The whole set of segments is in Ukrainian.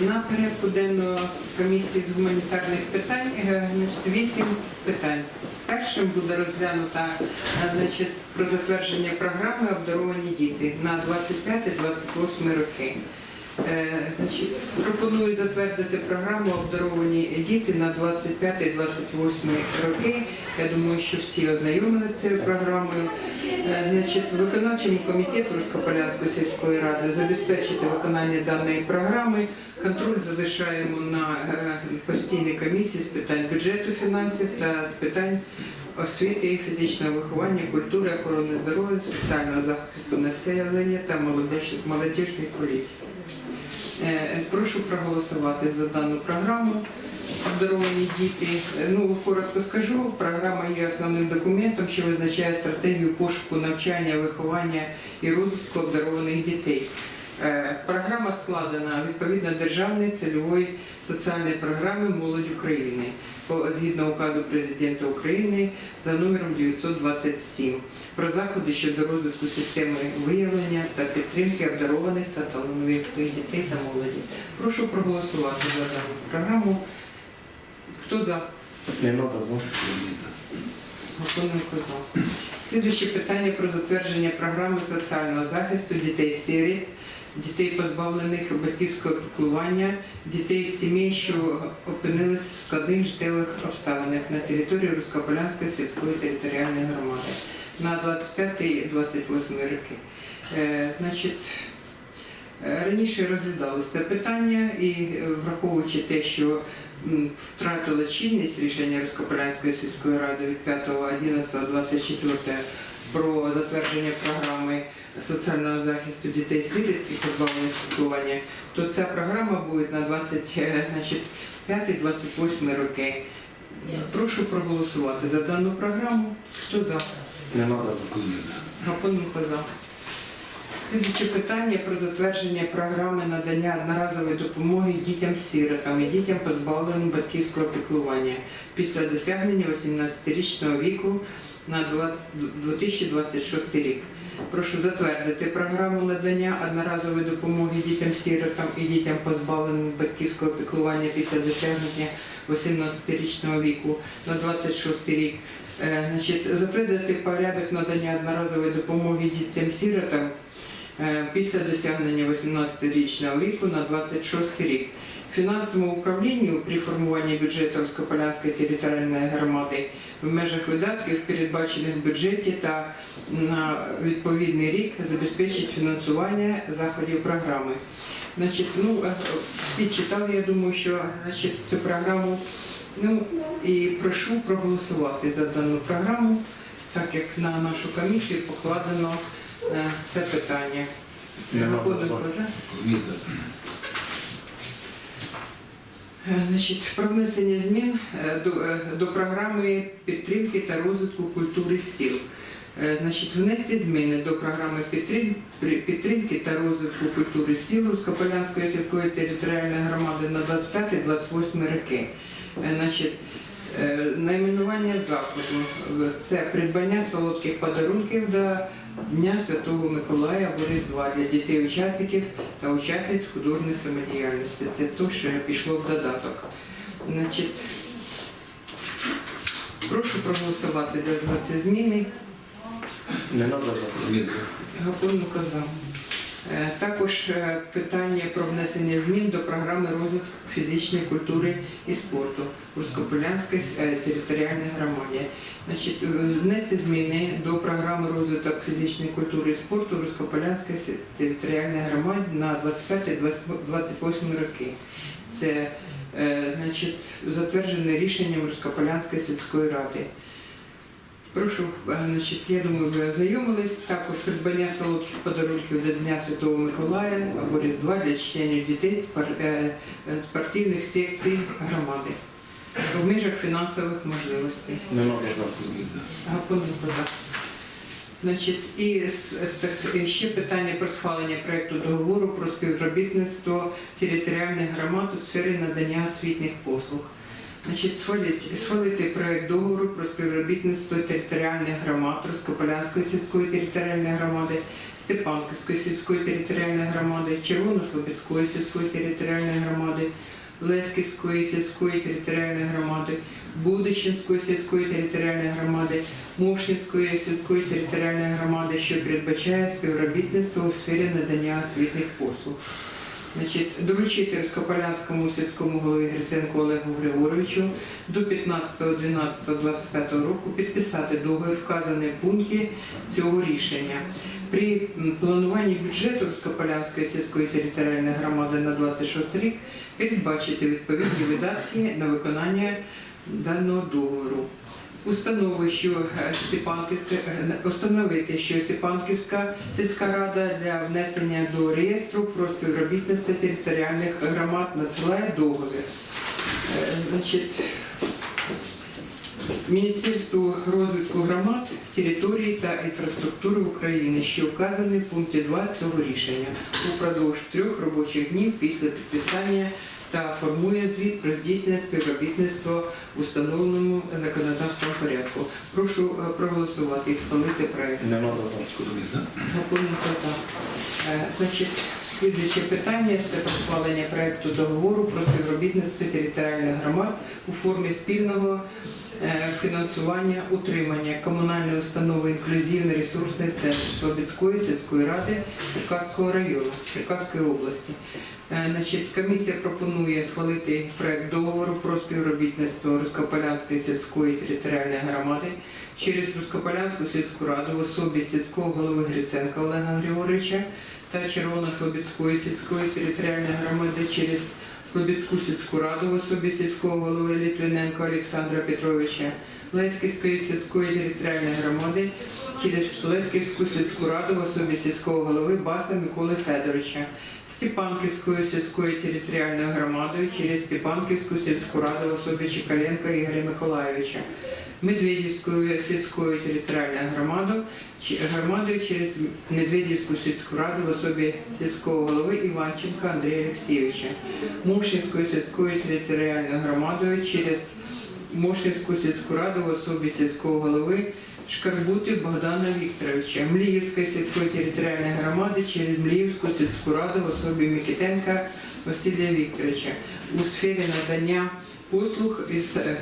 На порядку денного комісії з гуманітарних питань е, вісім питань. Першим буде розглянута е, значить, про затвердження програми обдаровані діти на 25-28 роки. Е, Пропоную затвердити програму обдаровані діти на 25-28 роки. Я думаю, що всі ознайомилися з цією програмою. Е, Значить, виконавчому комітету Руськополянської сільської ради забезпечити виконання даної програми. Контроль залишаємо на е, постійній комісії з питань бюджету, фінансів та з питань освіти фізичного виховання, культури, охорони здоров'я, соціального захисту населення та молодіж- молодіжної політики. Е, Прошу проголосувати за дану програму. Обдаровані діти. Е, Ну, коротко скажу, програма є основним документом, що визначає стратегію пошуку навчання, виховання і розвитку обдарованих дітей. Е, Програма складена відповідно державної цільової соціальної програми Молодь України згідно указу президента України за номером 927 про заходи щодо розвитку системи виявлення та підтримки обдарованих та талановитих дітей та молоді. Прошу проголосувати за дану програму. Хто за? Не надо за. Виконуємо за. Слідуюче питання про затвердження програми соціального захисту дітей-сиріт, дітей позбавлених батьківського піклування, дітей з сімей, що опинились в складних життєвих обставинах на території Руськополянської сільської територіальної громади на 25-28 роки. Е, значить, е, Раніше розглядалося це питання і е, враховуючи те, що м, втратило чинність рішення Руськополянської сільської ради від 5.11.24 про затвердження програми соціального захисту дітей сиріт і позбавлених спілкування, то ця програма буде на 25-28 роки. Прошу проголосувати за дану програму. Хто за? Не надо за. Гапоненко за. Слідуюче питання про затвердження програми надання одноразової допомоги дітям-сиротам і дітям позбавленим батьківського піклування після досягнення 18-річного віку на 2026 рік. Прошу затвердити програму надання одноразової допомоги дітям-сиротам і дітям позбавленим батьківського піклування після досягнення 18-річного віку на 26 рік. Е, Значить, затвердити порядок надання одноразової допомоги дітям-сиротам після досягнення 18-річного віку на 26 рік. Фінансовому управлінню при формуванні бюджету Скополянської територіальної громади в межах видатків, передбачених в бюджеті та на відповідний рік забезпечить фінансування заходів програми. Значить, ну, е, всі читали, я думаю, що значить, цю програму. Ну і прошу проголосувати за дану програму, так як на нашу комісію покладено е, це питання. Е, Значить, про внесення змін е, до, е, до програми підтримки та розвитку культури сіл. Е, Значить, внести зміни до програми підтрим- при- підтримки та розвитку культури сіл Руськополянської сільської територіальної громади на 25-28 роки. Е, Значить, е, найменування заходу е, це придбання солодких подарунків до Дня Святого Миколая або Різдва для дітей-учасників та учасниць художньої самодіяльності. Це те, що пішло в додаток. Значить, прошу проголосувати за, ці зміни. Не надо за. Гапоненко за. Е, Також е, питання про внесення змін до програми розвитку фізичної культури і спорту Руськополянської е, територіальної громаді. Значить, внести зміни до програми розвиток фізичної культури і спорту Руськополянської сі- територіальної громади на 25-28 роки. Це значить, затверджене рішенням Руськополянської сільської ради. Прошу, е, значить, я думаю, ви ознайомились. Також придбання солодких подарунків до Дня Святого Миколая або Різдва для членів дітей е, е, спортивних секцій громади в межах фінансових можливостей. Не надо за. Значить, і і ще питання про схвалення проекту договору про співробітництво територіальних громад у сфері надання освітніх послуг. Значить, схвалити, схвалити проект договору про співробітництво територіальних громад Роскополянської сільської територіальної громади Степанківської сільської територіальної громади, Червонослобідської сільської територіальної громади, Лесківської сільської територіальної громади, Будищенської сільської територіальної громади, Мошнівської сільської територіальної громади, що передбачає співробітництво у сфері надання освітніх послуг. Значить, доручити Руськополянському сільському голові Гриценку Олегу Григоровичу до 15.12.25 року підписати договір, вказаний в пункті цього рішення. При плануванні бюджету Руськополянської сільської територіальної громади на 26 рік передбачити відповідні видатки на виконання даного договору. Установи, що е, Степанківська е, установити, що Степанківська сільська рада для внесення до реєстру про співробітництво територіальних громад надсилає договір. Е, Значить, Міністерству розвитку громад, території та інфраструктури України, що вказаний в пункті 2 цього рішення упродовж трьох робочих днів після підписання та формує звіт про здійснення співробітництва в установленому законодавством порядку. Прошу е, проголосувати і схвалити проект. Нема за. Е, Значить, слідуюче питання це про проекту договору про співробітництво територіальних громад у формі спільного е, фінансування утримання комунальної установи інклюзивний ресурсний центр Слобідської сільської ради Черкаського району Черкаської області. Е, Значить, комісія пропонує схвалити проект договору про співробітництво Руськополянської сільської територіальної громади через Руськополянську сільську раду в особі сільського голови Гриценка Олега Григоровича та Червоно-Слобідської сільської територіальної громади через Слобідську сільську раду в особі сільського голови Літвиненка Олександра Петровича, Леськівської сільської територіальної громади через Леськівську сільську раду в особі сільського голови Баса Миколи Федоровича, Степанківською сільською територіальною громадою через Степанківську сільську раду в особі Чекаленка Ігоря Миколайовича, Медведівською сільською територіальною громадою, громадою через Медведівську сільську раду в особі сільського голови Іванченка Андрія Олексійовича, Мушинською сільською територіальною громадою через Мошнівську сільську раду в особі сільського голови Шкарбути Богдана Вікторовича, Мліївської сільської територіальної громади через Мліївську сільську раду в особі Микитенка Василія Вікторовича. У сфері надання послуг із е,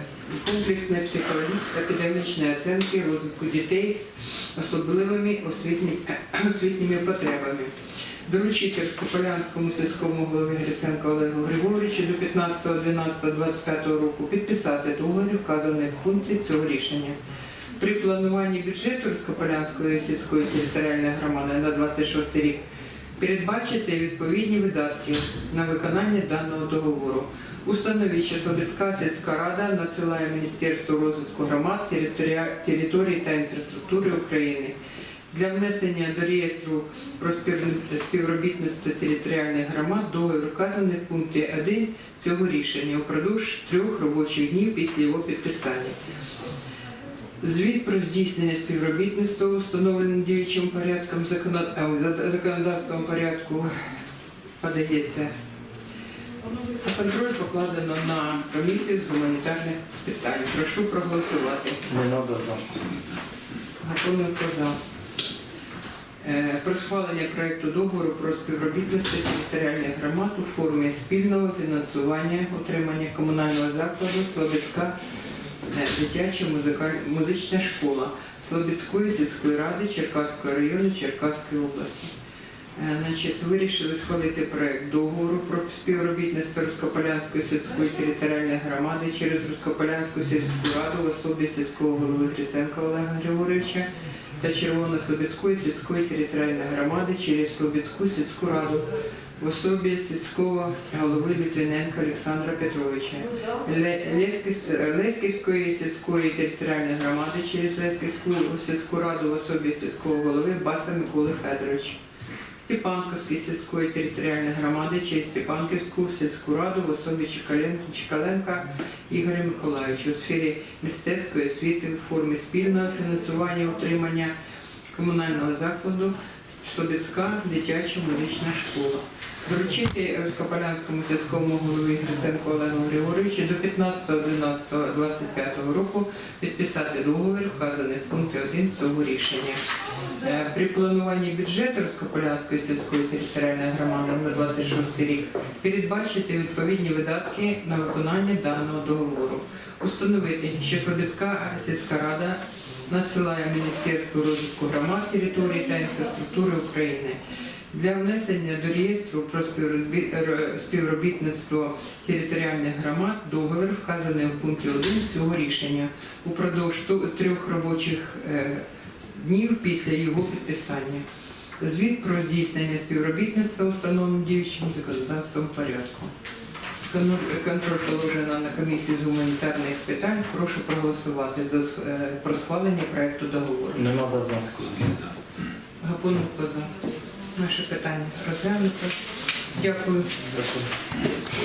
комплексної психологічно-педагогічної оцінки розвитку дітей з особливими освітні- освітніми потребами. Доручити Кополянському сільському голові Гриценка Олегу Григоровичу до 15.12.25 року підписати договір, вказаний в пункті цього рішення. При плануванні бюджету Скополянської сільської територіальної громади на 26 рік передбачити відповідні видатки на виконання даного договору. Установіть, що Слобідська сільська рада надсилає Міністерству розвитку громад, територій та інфраструктури України для внесення до реєстру про співробітництво територіальних громад договір вказаний в пункті 1 цього рішення упродовж трьох робочих днів після його підписання. Звіт про здійснення співробітництва установленим діючим порядком законодавством порядку подається. Контроль покладено на комісію з гуманітарних питань. Прошу проголосувати. Треба за. Е, Про схвалення проекту договору про співробітництво територіальних громад у формі спільного фінансування отримання комунального закладу Слобідська е, дитяча музична школа Слобідської сільської ради Черкаського району Черкаської області. Е, Значить, вирішили схвалити проект договору про співробітництво Руськополянської сільської територіальної громади через Руськополянську сільську раду в особі сільського голови Гриценка Олега Григоровича та Червоно-Слобідської сільської територіальної громади через Слобідську сільську раду в особі сільського голови Літвиненка Олександра Петровича, е, Леськівської сільської територіальної громади через Леськівську сільську раду в особі сільського голови Баса Миколи Федоровича. Степанківської сільської територіальної громади через Степанківську сільську раду в особі Чекален- Чекаленка Ігоря Миколаївича у сфері мистецької освіти у формі спільного фінансування утримання комунального закладу Стодицька дитяча музична школа. Доручити Скопалянському сільському голові Гриценко Олегу Григоровичу до 15.11.25 року підписати договір, вказаний в пункті 1 цього рішення. Е, При плануванні бюджету Скопалянської сільської територіальної громади на 26 рік передбачити відповідні видатки на виконання даного договору. Установити, що Слобідська сільська рада надсилає Міністерству розвитку громад, території та інфраструктури України для внесення до реєстру про співробітництво територіальних громад договір, вказаний у пункті 1 цього рішення упродовж трьох робочих е, днів після його підписання. Звіт про здійснення співробітництва установленим діючим законодавством порядку. Контроль положено на комісії з гуманітарних питань. Прошу проголосувати до е, про схвалення проекту договору. Нема за. Кузьмін за. Наше питання розглянуто. Дякую. Дякую.